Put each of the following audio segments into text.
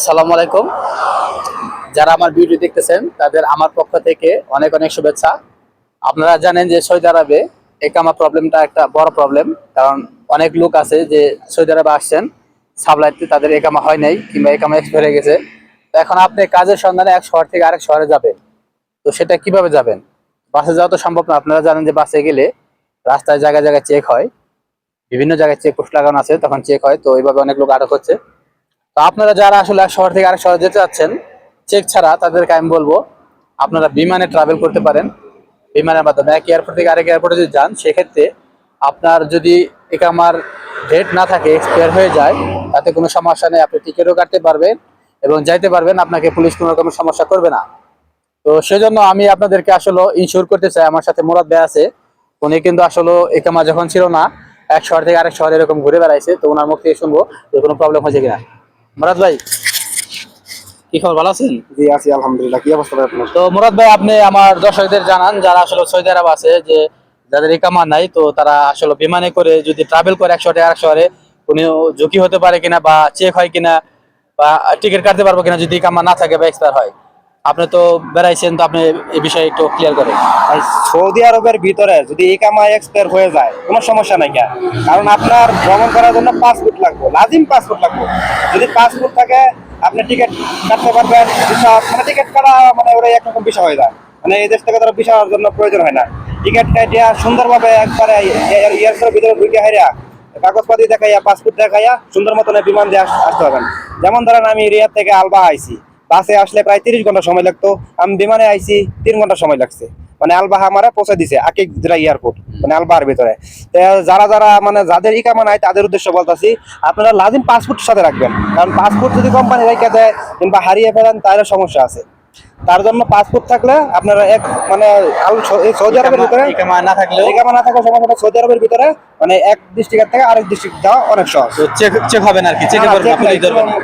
আসসালামু আলাইকুম। যারা আমার ভিডিও দেখতেছেন, তাদের আমার পক্ষ থেকে অনেক অনেক শুভেচ্ছা। আপনারা জানেন যে সৌদি আরবে একামা প্রবলেমটা একটা বড় প্রবলেম, কারণ অনেক লোক আছে যে সৌদি আরবে আসছেন, সাপ্লাইতে তাদের একামা হয় নাই কিংবা একামা এক্সপায়ার হয়ে গেছে। তো এখন আপনি কাজের সন্ধানে এক শহর থেকে আরেক শহরে যাবেন। তো সেটা কীভাবে যাবেন? বাসে যাওয়া তো সম্ভব না, আপনারা জানেন যে বাসে গেলে রাস্তায় জায়গায় জায়গায় চেক হয়। বিভিন্ন জায়গায় চেক পোস্ট লাগানো আছে, তখন চেক হয়। তো এইভাবে অনেক লোক আটক হচ্ছে। আপনারা যারা আসলে এক শহর থেকে আরেক শহরে যেতে চাচ্ছেন চেক ছাড়া তাদেরকে আমি বলব, আপনারা বিমানে ট্রাভেল করতে পারেন। বিমানের মাধ্যমে এক এয়ারপোর্ট থেকে আরেক এয়ারপোর্টে যদি যান, সেক্ষেত্রে আপনার যদি একামার ডেট না থাকে এক্সপায়ার হয়ে যায়, তাতে কোনো সমস্যা নেই, আপনি টিকিটও কাটতে পারবেন এবং যাইতে পারবেন, আপনাকে পুলিশ কোনো রকম সমস্যা করবে না। তো সেজন্য আমি আপনাদেরকে আসলে ইনশিওর করতে চাই, আমার সাথে মোরাদ ভাই আছে, উনি কিন্তু আসলে একামা যখন ছিল না, এক শহর থেকে আরেক শহরে এরকম ঘুরে বেড়াইছে, তো ওনার মুখ থেকে শুনব যে কোনো প্রবলেম হয়েছে কিনা। মুরাদ ভাই কি খবর ভালো আছেন? জি আছি আলহামদুলিল্লাহ। কি অবস্থা আপনার? তো মুরাদ ভাই আপনি আমার দর্শকদের জানান যারা আসলে সৌদি আরব আছে যে যাদের ইকামা নাই তো তারা আসলে বিমানে করে যদি ট্রাভেল করে এক শহরে আরেক শহরে কোনো ঝুঁকি হতে পারে কিনা বা চেক হয় কিনা বা টিকিট কাটতে পারব কিনা যদি ইকামা না থাকে বা এক্সপায়ার হয়। আপনি তো বেড়াইছেন, তো আপনি এই বিষয়ে একটু ক্লিয়ার করেন সৌদি আরবের ভিতরে যদি ইকামা এক্সপায়ার হয়ে যায়, কোনো সমস্যা নাই কেন? কারণ আপনার ভ্রমণ করার জন্য পাসপোর্ট লাগবে, লাজিম পাসপোর্ট লাগবে। যদি পাসপোর্ট থাকে, আপনি টিকিট কাটতে পারবেন ভিসা মানে টিকিট কাটা মানে ওরা একরকম বিষয় হয়ে যায়। মানে এই দেশ থেকে তারা হওয়ার জন্য প্রয়োজন হয় না। টিকিট কাটিয়া সুন্দরভাবে একবারে এয়ারপোর্টের ভিতরে ঢুকে হাইরা কাগজপাতি দেখাইয়া পাসপোর্ট দেখাইয়া সুন্দর মতন বিমান দিয়ে আসতে পারবেন। যেমন ধরেন আমি রিয়াদ থেকে আলবা আইছি। বাসে আসলে প্রায় তিরিশ ঘণ্টা সময় লাগতো। আমি বিমানে আইসি তিন ঘণ্টা সময় লাগছে। মানে আলবাহা আমারে পৌঁছে দিছে, আকিক যেটা এয়ারপোর্ট মানে আলবাহার ভিতরে। যারা যারা মানে যাদের ইকামা নাই, তাদের উদ্দেশ্য বলতেছি, আপনারা লাজিম পাসপোর্ট সাথে রাখবেন। কারণ পাসপোর্ট যদি কোম্পানি রেখে দেয় কিংবা হারিয়ে ফেলেন, তাহলে সমস্যা আছে। তার জন্য পাসপোর্ট থাকলে আপনারা এক মানে সৌদি আরবের ভিতরে না থাকলেও ইকামা না থাকার সমস্যাটা সৌদি আরবের ভিতরে মানে এক ডিস্ট্রিক্ট থেকে আরেক ডিস্ট্রিক্ট যাওয়া অনেক সহজ। চেক চেক হবে না আর কি চেকে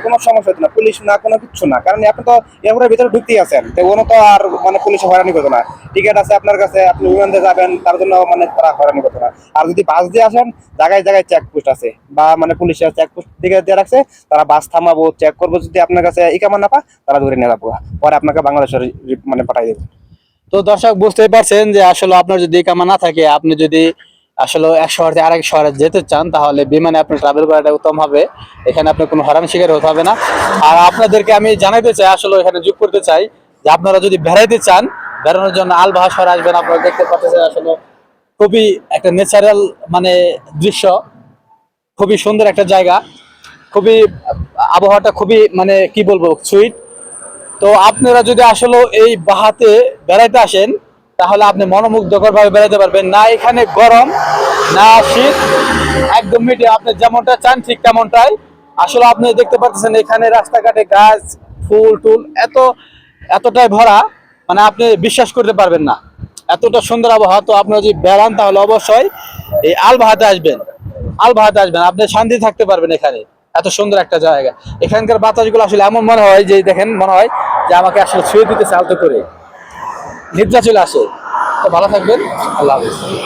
কোনো- সমস্যা না পুলিশ না কোনো কিছু না কারণ আপনি তো এয়ারপোর্টের ভিতরে ঢুকতেই আছেন তো কোনো তো আর মানে পুলিশ হয়রানি করতো না। টিকিট আছে আপনার কাছে আপনি বিমান যাবেন তার জন্য মানে তারা হয়রানি করতো না। আর যদি বাস দিয়ে আসেন জায়গায় জায়গায় চেকপোস্ট আছে বা মানে পুলিশের চেকপোস্ট দিকে দিয়ে রাখছে তারা বাস থামাবো চেক করব যদি আপনার কাছে ইকামা না পা তারা ধরে নিয়ে যাব। পরে আপনাকে বাংলাদেশের রি- মানে পাঠাই দেবে। তো দর্শক, বুঝতেই পারছেন যে আসলে আপনার যদি কামা না থাকে, আপনি যদি আসলে এক শহর থেকে আরেক শহরে যেতে চান, তাহলে বিমানে আপনি ট্রাভেল করাটা উত্তম হবে। এখানে আপনি কোনো হরান শিকার হতে হবে না। আর আপনাদেরকে আমি জানাইতে চাই, আসলে এখানে যোগ করতে চাই, যে আপনারা যদি বেড়াইতে চান, বেড়ানোর জন্য আল শহরে আসবেন। আপনারা দেখতে পাচ্ছেন আসলে খুবই একটা ন্যাচারাল মানে দৃশ্য, খুবই সুন্দর একটা জায়গা, খুবই আবহাওয়াটা খুবই মানে কি বলব সুইট তো আপনারা যদি আসলে এই বাহাতে বেড়াইতে আসেন, তাহলে আপনি মনোমুগ্ধকর ভাবে বেড়াতে পারবেন। না এখানে গরম, না শীত, একদম মিডিয়াম। আপনি যেমনটা চান, ঠিক তেমনটাই। আসলে আপনি দেখতে পাচ্ছেন এখানে রাস্তাঘাটে গাছ, ফুল, টুল এত, এতটাই ভরা মানে আপনি বিশ্বাস করতে পারবেন না। এতটা সুন্দর আবহাওয়া। তো আপনি যদি বেড়ান, তাহলে অবশ্যই এই আলবাহাতে আসবেন। আলবাহাতে আসবেন। আপনি শান্তি থাকতে পারবেন এখানে। এত সুন্দর একটা জায়গা। এখানকার বাতাসগুলো আসলে এমন মনে হয় যে, দেখেন, মনে হয় যে আমাকে আসলে ছুঁয়ে দিতে আলতো করে। নিদ্রা চলে আসে। তো ভালো থাকবেন। আল্লাহ হাফিজ।